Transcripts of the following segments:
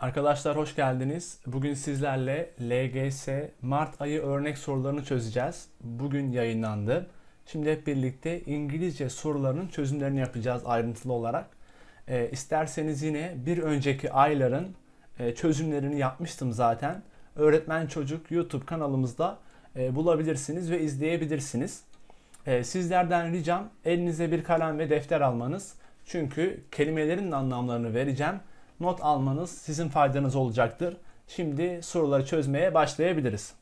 Arkadaşlar hoş geldiniz. Bugün sizlerle LGS Mart ayı örnek sorularını çözeceğiz. Bugün yayınlandı. Şimdi hep birlikte İngilizce sorularının çözümlerini yapacağız ayrıntılı olarak. Ee, isterseniz yine bir önceki ayların e, çözümlerini yapmıştım zaten. Öğretmen Çocuk YouTube kanalımızda e, bulabilirsiniz ve izleyebilirsiniz. E, sizlerden ricam elinize bir kalem ve defter almanız. Çünkü kelimelerin anlamlarını vereceğim not almanız sizin faydanız olacaktır. Şimdi soruları çözmeye başlayabiliriz.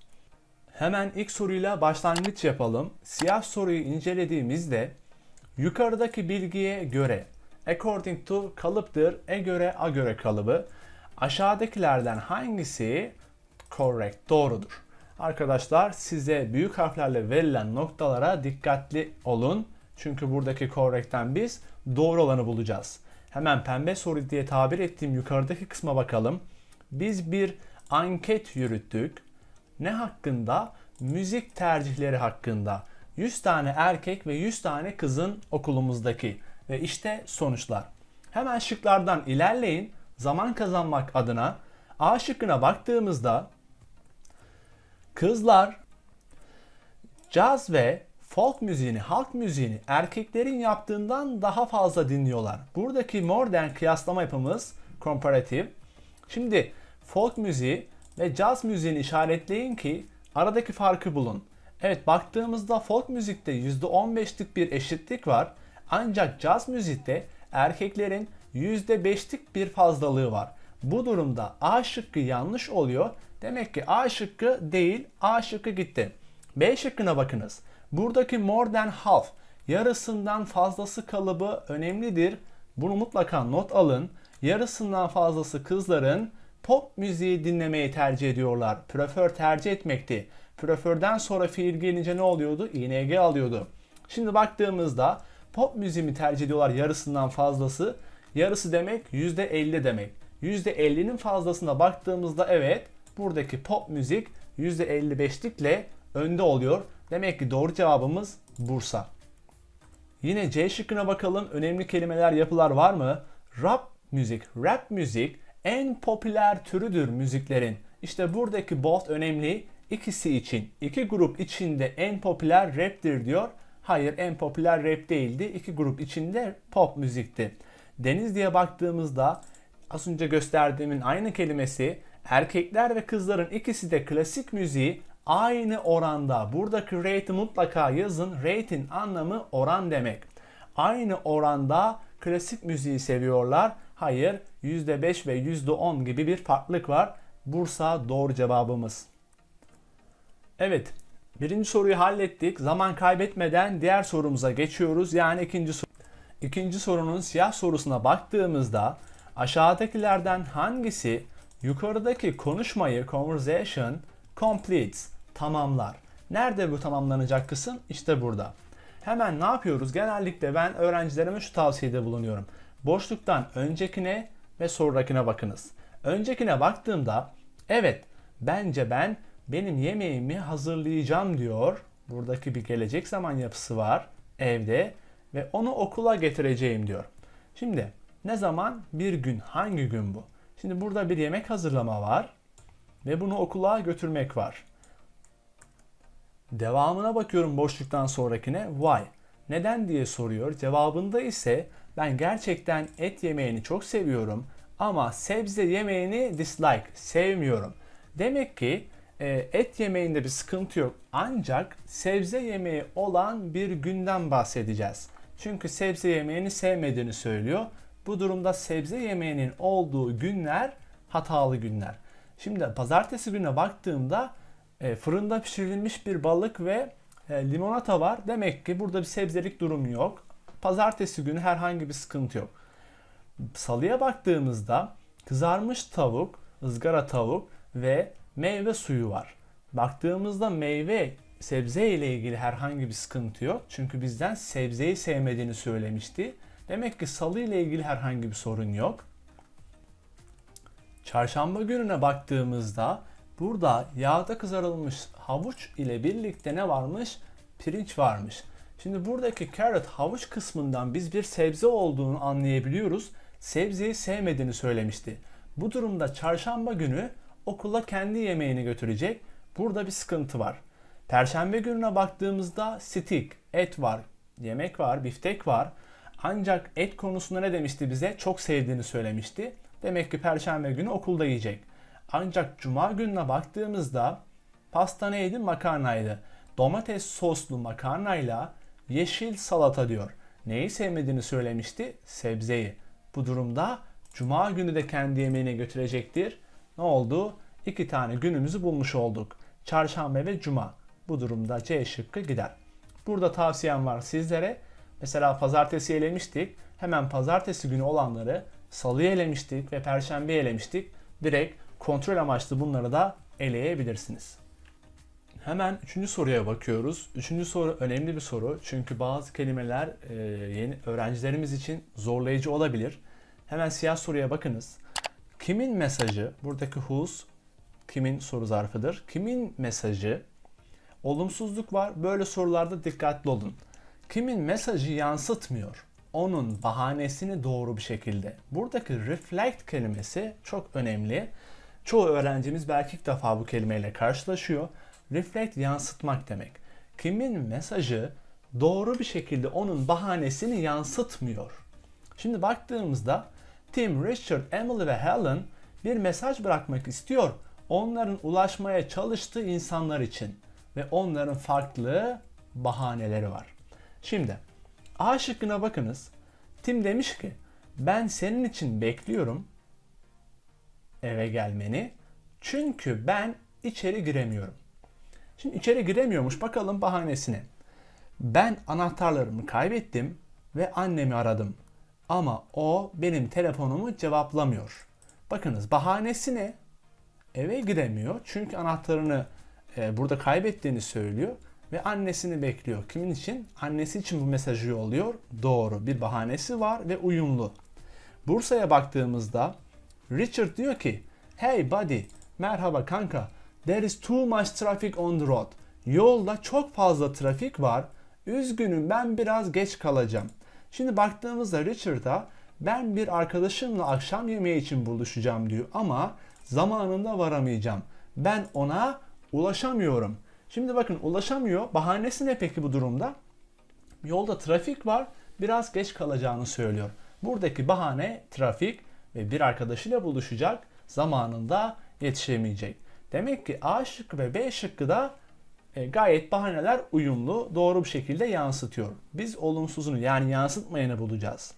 Hemen ilk soruyla başlangıç yapalım. Siyah soruyu incelediğimizde yukarıdaki bilgiye göre according to kalıptır, e göre a göre kalıbı. Aşağıdakilerden hangisi correct doğrudur? Arkadaşlar size büyük harflerle verilen noktalara dikkatli olun. Çünkü buradaki correct'ten biz doğru olanı bulacağız. Hemen pembe soru diye tabir ettiğim yukarıdaki kısma bakalım. Biz bir anket yürüttük. Ne hakkında? Müzik tercihleri hakkında. 100 tane erkek ve 100 tane kızın okulumuzdaki. Ve işte sonuçlar. Hemen şıklardan ilerleyin. Zaman kazanmak adına A şıkkına baktığımızda kızlar caz ve folk müziğini, halk müziğini erkeklerin yaptığından daha fazla dinliyorlar. Buradaki modern kıyaslama yapımız comparative. Şimdi folk müziği ve caz müziğini işaretleyin ki aradaki farkı bulun. Evet baktığımızda folk müzikte %15'lik bir eşitlik var. Ancak caz müzikte erkeklerin %5'lik bir fazlalığı var. Bu durumda A şıkkı yanlış oluyor. Demek ki A şıkkı değil, A şıkkı gitti. B şıkkına bakınız. Buradaki more than half yarısından fazlası kalıbı önemlidir. Bunu mutlaka not alın. Yarısından fazlası kızların pop müziği dinlemeyi tercih ediyorlar. Prefer tercih etmekti. Prefer'den sonra fiil gelince ne oluyordu? ing alıyordu. Şimdi baktığımızda pop müziği mi tercih ediyorlar yarısından fazlası? Yarısı demek %50 demek. %50'nin fazlasına baktığımızda evet buradaki pop müzik %55'likle önde oluyor. Demek ki doğru cevabımız Bursa. Yine C şıkkına bakalım. Önemli kelimeler, yapılar var mı? Rap müzik, rap müzik en popüler türüdür müziklerin. İşte buradaki both önemli. İkisi için, iki grup içinde en popüler raptir diyor. Hayır en popüler rap değildi. İki grup içinde pop müzikti. Deniz diye baktığımızda az önce gösterdiğimin aynı kelimesi erkekler ve kızların ikisi de klasik müziği aynı oranda. Buradaki rate'i mutlaka yazın. Rate'in anlamı oran demek. Aynı oranda klasik müziği seviyorlar. Hayır %5 ve %10 gibi bir farklılık var. Bursa doğru cevabımız. Evet birinci soruyu hallettik. Zaman kaybetmeden diğer sorumuza geçiyoruz. Yani ikinci soru. İkinci sorunun siyah sorusuna baktığımızda aşağıdakilerden hangisi yukarıdaki konuşmayı conversation completes tamamlar. Nerede bu tamamlanacak kısım? İşte burada. Hemen ne yapıyoruz? Genellikle ben öğrencilerime şu tavsiyede bulunuyorum. Boşluktan öncekine ve sonrakine bakınız. Öncekine baktığımda evet bence ben benim yemeğimi hazırlayacağım diyor. Buradaki bir gelecek zaman yapısı var evde ve onu okula getireceğim diyor. Şimdi ne zaman? Bir gün. Hangi gün bu? Şimdi burada bir yemek hazırlama var ve bunu okula götürmek var. Devamına bakıyorum boşluktan sonrakine why. Neden diye soruyor. Cevabında ise ben gerçekten et yemeğini çok seviyorum ama sebze yemeğini dislike, sevmiyorum. Demek ki e, et yemeğinde bir sıkıntı yok. Ancak sebze yemeği olan bir günden bahsedeceğiz. Çünkü sebze yemeğini sevmediğini söylüyor. Bu durumda sebze yemeğinin olduğu günler hatalı günler. Şimdi pazartesi gününe baktığımda e, fırında pişirilmiş bir balık ve e, limonata var. Demek ki burada bir sebzelik durum yok. Pazartesi günü herhangi bir sıkıntı yok. Salıya baktığımızda kızarmış tavuk, ızgara tavuk ve meyve suyu var. Baktığımızda meyve sebze ile ilgili herhangi bir sıkıntı yok. Çünkü bizden sebzeyi sevmediğini söylemişti. Demek ki salı ile ilgili herhangi bir sorun yok. Çarşamba gününe baktığımızda burada yağda kızarılmış havuç ile birlikte ne varmış? Pirinç varmış. Şimdi buradaki carrot havuç kısmından biz bir sebze olduğunu anlayabiliyoruz. Sebzeyi sevmediğini söylemişti. Bu durumda çarşamba günü okula kendi yemeğini götürecek. Burada bir sıkıntı var. Perşembe gününe baktığımızda stick, et var, yemek var, biftek var. Ancak et konusunda ne demişti bize? Çok sevdiğini söylemişti. Demek ki perşembe günü okulda yiyecek. Ancak cuma gününe baktığımızda pasta neydi? Makarnaydı. Domates soslu makarnayla yeşil salata diyor. Neyi sevmediğini söylemişti? Sebzeyi. Bu durumda cuma günü de kendi yemeğine götürecektir. Ne oldu? İki tane günümüzü bulmuş olduk. Çarşamba ve cuma. Bu durumda C şıkkı gider. Burada tavsiyem var sizlere. Mesela pazartesi elemiştik. Hemen pazartesi günü olanları salıya elemiştik ve perşembe elemiştik. Direkt kontrol amaçlı bunları da eleyebilirsiniz. Hemen üçüncü soruya bakıyoruz. Üçüncü soru önemli bir soru. Çünkü bazı kelimeler e, yeni öğrencilerimiz için zorlayıcı olabilir. Hemen siyah soruya bakınız. Kimin mesajı, buradaki whose kimin soru zarfıdır. Kimin mesajı olumsuzluk var. Böyle sorularda dikkatli olun. Kimin mesajı yansıtmıyor. Onun bahanesini doğru bir şekilde. Buradaki reflect kelimesi çok önemli. Çoğu öğrencimiz belki ilk defa bu kelimeyle karşılaşıyor. Reflect yansıtmak demek. Kimin mesajı doğru bir şekilde onun bahanesini yansıtmıyor. Şimdi baktığımızda Tim, Richard, Emily ve Helen bir mesaj bırakmak istiyor. Onların ulaşmaya çalıştığı insanlar için ve onların farklı bahaneleri var. Şimdi A şıkkına bakınız. Tim demiş ki ben senin için bekliyorum eve gelmeni. Çünkü ben içeri giremiyorum. Şimdi içeri giremiyormuş. Bakalım bahanesine. Ben anahtarlarımı kaybettim ve annemi aradım. Ama o benim telefonumu cevaplamıyor. Bakınız bahanesi ne? Eve giremiyor. Çünkü anahtarını e, burada kaybettiğini söylüyor ve annesini bekliyor. Kimin için? Annesi için bu mesajı yolluyor. Doğru. Bir bahanesi var ve uyumlu. Bursa'ya baktığımızda Richard diyor ki Hey buddy, merhaba kanka. There is too much traffic on the road. Yolda çok fazla trafik var. Üzgünüm ben biraz geç kalacağım. Şimdi baktığımızda Richard'a ben bir arkadaşımla akşam yemeği için buluşacağım diyor ama zamanında varamayacağım. Ben ona ulaşamıyorum. Şimdi bakın ulaşamıyor. Bahanesi ne peki bu durumda? Yolda trafik var. Biraz geç kalacağını söylüyor. Buradaki bahane trafik ve bir arkadaşıyla buluşacak. Zamanında yetişemeyecek. Demek ki A şıkkı ve B şıkkı da e, gayet bahaneler uyumlu, doğru bir şekilde yansıtıyor. Biz olumsuzunu yani yansıtmayanı bulacağız.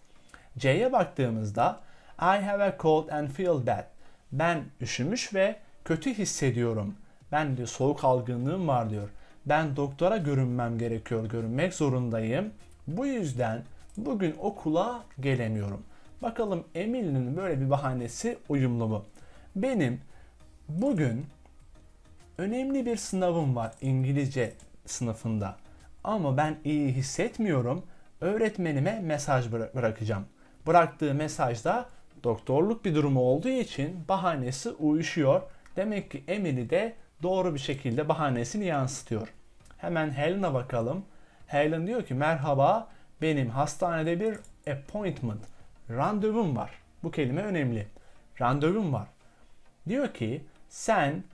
C'ye baktığımızda I have a cold and feel bad. Ben üşümüş ve kötü hissediyorum. Ben diyor soğuk algınlığım var diyor. Ben doktora görünmem gerekiyor, görünmek zorundayım. Bu yüzden bugün okula gelemiyorum. Bakalım Emily'nin böyle bir bahanesi uyumlu mu? Benim bugün önemli bir sınavım var İngilizce sınıfında. Ama ben iyi hissetmiyorum. Öğretmenime mesaj bırakacağım. Bıraktığı mesajda doktorluk bir durumu olduğu için bahanesi uyuşuyor. Demek ki Emily de doğru bir şekilde bahanesini yansıtıyor. Hemen Helen'a bakalım. Helen diyor ki merhaba benim hastanede bir appointment, randevum var. Bu kelime önemli. Randevum var. Diyor ki sen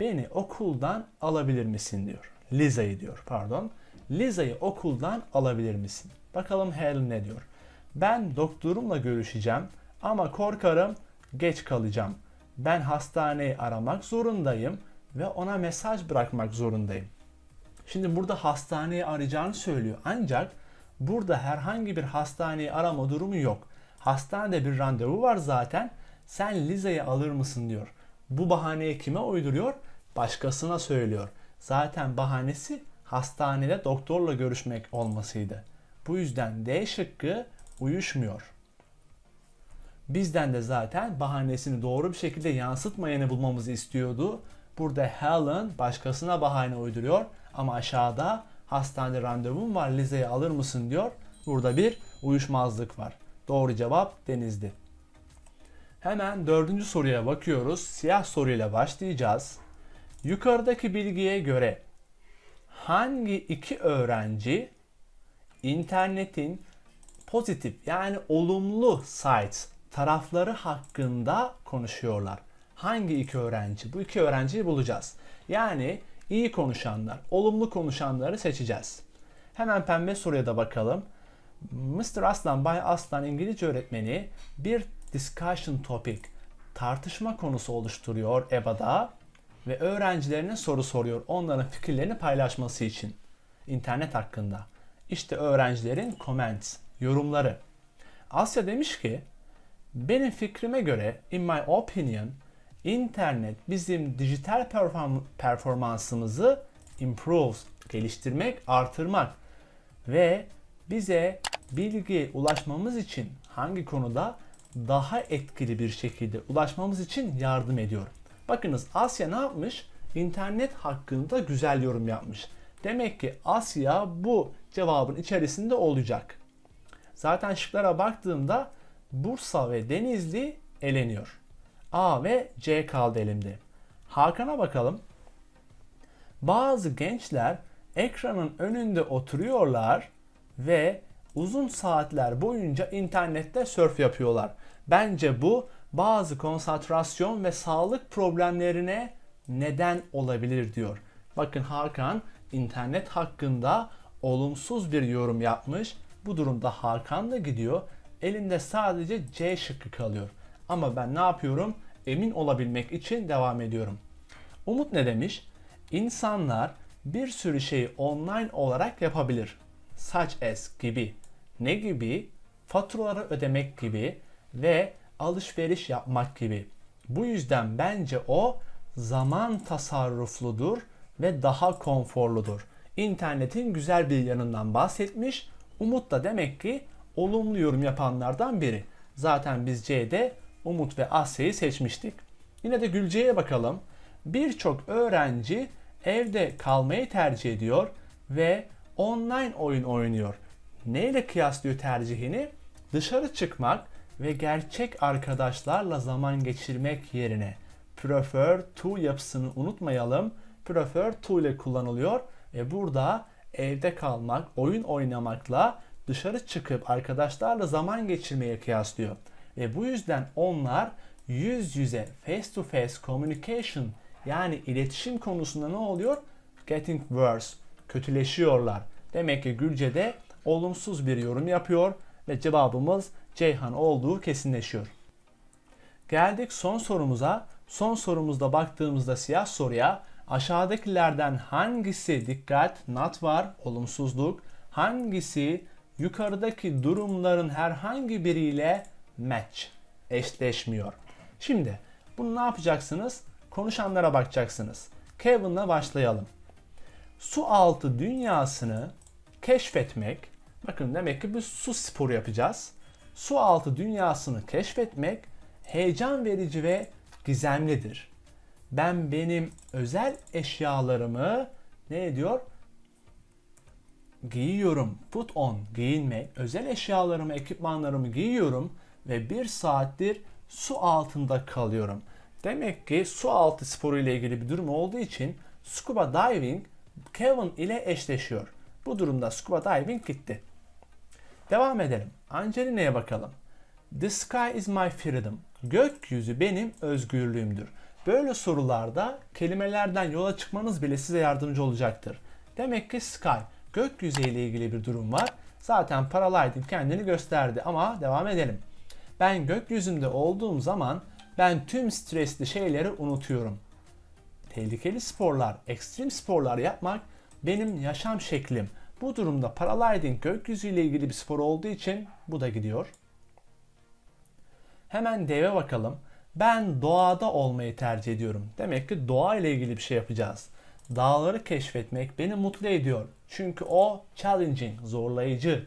beni okuldan alabilir misin diyor. Liza'yı diyor pardon. Liza'yı okuldan alabilir misin? Bakalım Helen ne diyor. Ben doktorumla görüşeceğim ama korkarım geç kalacağım. Ben hastaneyi aramak zorundayım ve ona mesaj bırakmak zorundayım. Şimdi burada hastaneyi arayacağını söylüyor. Ancak burada herhangi bir hastaneyi arama durumu yok. Hastanede bir randevu var zaten. Sen Liza'yı alır mısın diyor. Bu bahaneyi kime uyduruyor? Başkasına söylüyor. Zaten bahanesi hastanede doktorla görüşmek olmasıydı. Bu yüzden D şıkkı uyuşmuyor. Bizden de zaten bahanesini doğru bir şekilde yansıtmayanı bulmamızı istiyordu. Burada Helen başkasına bahane uyduruyor ama aşağıda hastanede randevum var Lize'yi alır mısın diyor. Burada bir uyuşmazlık var. Doğru cevap Deniz'di. Hemen dördüncü soruya bakıyoruz. Siyah soruyla başlayacağız. Yukarıdaki bilgiye göre hangi iki öğrenci internetin pozitif yani olumlu sites tarafları hakkında konuşuyorlar. Hangi iki öğrenci? Bu iki öğrenciyi bulacağız. Yani iyi konuşanlar, olumlu konuşanları seçeceğiz. Hemen pembe soruya da bakalım. Mr. Aslan, Bay Aslan İngilizce öğretmeni bir discussion topic, tartışma konusu oluşturuyor EBA'da ve öğrencilerine soru soruyor onların fikirlerini paylaşması için internet hakkında. İşte öğrencilerin comments, yorumları. Asya demiş ki, benim fikrime göre, in my opinion, internet bizim dijital perform- performansımızı improves, geliştirmek, artırmak ve bize bilgi ulaşmamız için hangi konuda daha etkili bir şekilde ulaşmamız için yardım ediyor. Bakınız Asya ne yapmış? İnternet hakkında güzel yorum yapmış. Demek ki Asya bu cevabın içerisinde olacak. Zaten şıklara baktığımda Bursa ve Denizli eleniyor. A ve C kaldı elimde. Hakan'a bakalım. Bazı gençler ekranın önünde oturuyorlar ve uzun saatler boyunca internette surf yapıyorlar. Bence bu bazı konsantrasyon ve sağlık problemlerine neden olabilir diyor. Bakın Hakan internet hakkında olumsuz bir yorum yapmış. Bu durumda Hakan da gidiyor. Elinde sadece C şıkkı kalıyor. Ama ben ne yapıyorum? Emin olabilmek için devam ediyorum. Umut ne demiş? İnsanlar bir sürü şeyi online olarak yapabilir. Such as gibi. Ne gibi? Faturaları ödemek gibi ve alışveriş yapmak gibi. Bu yüzden bence o zaman tasarrufludur ve daha konforludur. İnternetin güzel bir yanından bahsetmiş. Umut da demek ki olumlu yorum yapanlardan biri. Zaten biz C'de Umut ve Asya'yı seçmiştik. Yine de Gülce'ye bakalım. Birçok öğrenci evde kalmayı tercih ediyor ve online oyun oynuyor. Neyle kıyaslıyor tercihini? Dışarı çıkmak ve gerçek arkadaşlarla zaman geçirmek yerine prefer to yapısını unutmayalım. Prefer to ile kullanılıyor ve burada evde kalmak, oyun oynamakla dışarı çıkıp arkadaşlarla zaman geçirmeye kıyaslıyor. Ve bu yüzden onlar yüz yüze face to face communication yani iletişim konusunda ne oluyor? Getting worse. Kötüleşiyorlar. Demek ki Gülce'de olumsuz bir yorum yapıyor ve cevabımız Ceyhan olduğu kesinleşiyor. Geldik son sorumuza. Son sorumuzda baktığımızda siyah soruya aşağıdakilerden hangisi dikkat not var olumsuzluk hangisi yukarıdaki durumların herhangi biriyle match eşleşmiyor. Şimdi bunu ne yapacaksınız? Konuşanlara bakacaksınız. Kevin'la başlayalım. Su altı dünyasını keşfetmek, bakın demek ki bir su sporu yapacağız. Su altı dünyasını keşfetmek heyecan verici ve gizemlidir. Ben benim özel eşyalarımı ne diyor? Giyiyorum. Put on, giyinmek. Özel eşyalarımı, ekipmanlarımı giyiyorum ve bir saattir su altında kalıyorum. Demek ki su altı sporu ile ilgili bir durum olduğu için scuba diving Kevin ile eşleşiyor. Bu durumda scuba diving gitti. Devam edelim. Angelina'ya bakalım. The sky is my freedom. Gökyüzü benim özgürlüğümdür. Böyle sorularda kelimelerden yola çıkmanız bile size yardımcı olacaktır. Demek ki sky, gökyüzü ile ilgili bir durum var. Zaten Paralightning kendini gösterdi ama devam edelim. Ben gökyüzünde olduğum zaman ben tüm stresli şeyleri unutuyorum. Tehlikeli sporlar, ekstrem sporlar yapmak benim yaşam şeklim. Bu durumda paragliding gökyüzü ile ilgili bir spor olduğu için bu da gidiyor. Hemen deve bakalım. Ben doğada olmayı tercih ediyorum. Demek ki doğa ile ilgili bir şey yapacağız. Dağları keşfetmek beni mutlu ediyor. Çünkü o challenging, zorlayıcı.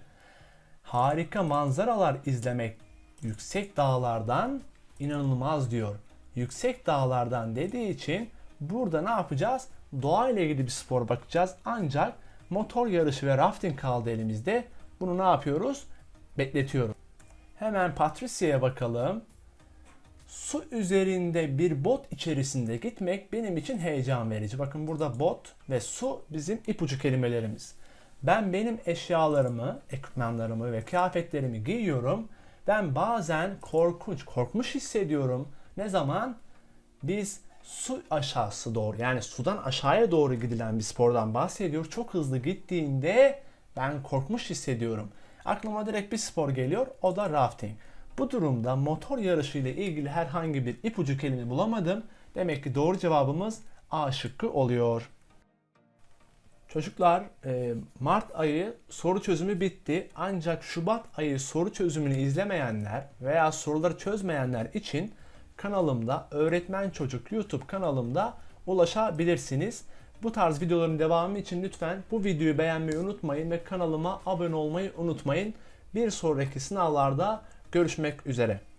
Harika manzaralar izlemek yüksek dağlardan inanılmaz diyor. Yüksek dağlardan dediği için burada ne yapacağız? Doğa ile ilgili bir spor bakacağız. Ancak motor yarışı ve rafting kaldı elimizde. Bunu ne yapıyoruz? Bekletiyoruz. Hemen Patricia'ya bakalım. Su üzerinde bir bot içerisinde gitmek benim için heyecan verici. Bakın burada bot ve su bizim ipucu kelimelerimiz. Ben benim eşyalarımı, ekipmanlarımı ve kıyafetlerimi giyiyorum Ben bazen korkunç, korkmuş hissediyorum. Ne zaman? Biz su aşağısı doğru yani sudan aşağıya doğru gidilen bir spordan bahsediyor. Çok hızlı gittiğinde ben korkmuş hissediyorum. Aklıma direkt bir spor geliyor. O da rafting. Bu durumda motor yarışı ile ilgili herhangi bir ipucu kelime bulamadım. Demek ki doğru cevabımız A şıkkı oluyor. Çocuklar e, Mart ayı soru çözümü bitti. Ancak Şubat ayı soru çözümünü izlemeyenler veya soruları çözmeyenler için kanalımda Öğretmen Çocuk YouTube kanalımda ulaşabilirsiniz. Bu tarz videoların devamı için lütfen bu videoyu beğenmeyi unutmayın ve kanalıma abone olmayı unutmayın. Bir sonraki sınavlarda görüşmek üzere.